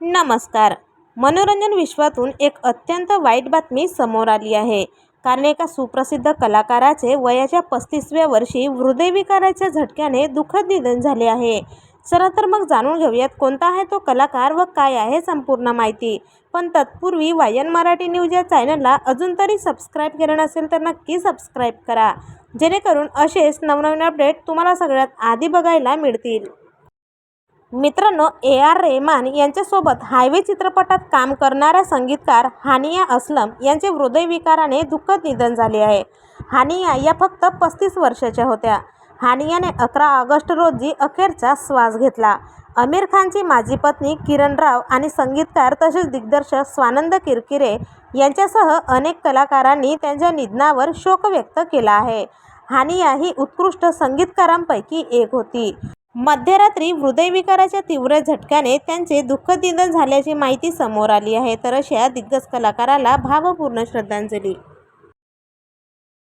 नमस्कार. मनोरंजन विश्वातून एक अत्यंत वाईट बातमी समोर आली आहे. कारण एका सुप्रसिद्ध कलाकाराचे वयाच्या पस्तीसव्या वर्षी हृदयविकाराच्या झटक्याने दुःखद निधन झाले आहे. चला तर मग जाणून घेऊयात कोणता आहे तो कलाकार व काय आहे संपूर्ण माहिती. पण तत्पूर्वी वायन मराठी न्यूज या चॅनलला अजून तरी सबस्क्राईब केलं नसेल तर नक्की सबस्क्राईब करा. जेणेकरून असेच नवनवीन अपडेट तुम्हाला सगळ्यात आधी बघायला मिळतील. मित्रांनो ए आर रेहमान यांच्यासोबत हायवे चित्रपटात काम करणाऱ्या संगीतकार हानिया असलम यांचे हृदयविकाराने दुःखद निधन झाले आहे. हानिया या फक्त पस्तीस वर्षाच्या होत्या. हानियाने अकरा ऑगस्ट रोजी अखेरचा श्वास घेतला. आमिर खानची माजी पत्नी किरण राव आणि संगीतकार तसेच दिग्दर्शक स्वानंद किरकिरे यांच्यासह अनेक कलाकारांनी त्यांच्या निधनावर शोक व्यक्त केला आहे. हानिया ही उत्कृष्ट संगीतकारांपैकी एक होती. मध्यरात्री हृदयविकाराच्या तीव्र झटक्याने त्यांचे दुःखदिन झाल्याची माहिती समोर आली आहे तर अशा दिग्गज कलाकाराला भावपूर्ण श्रद्धांजली.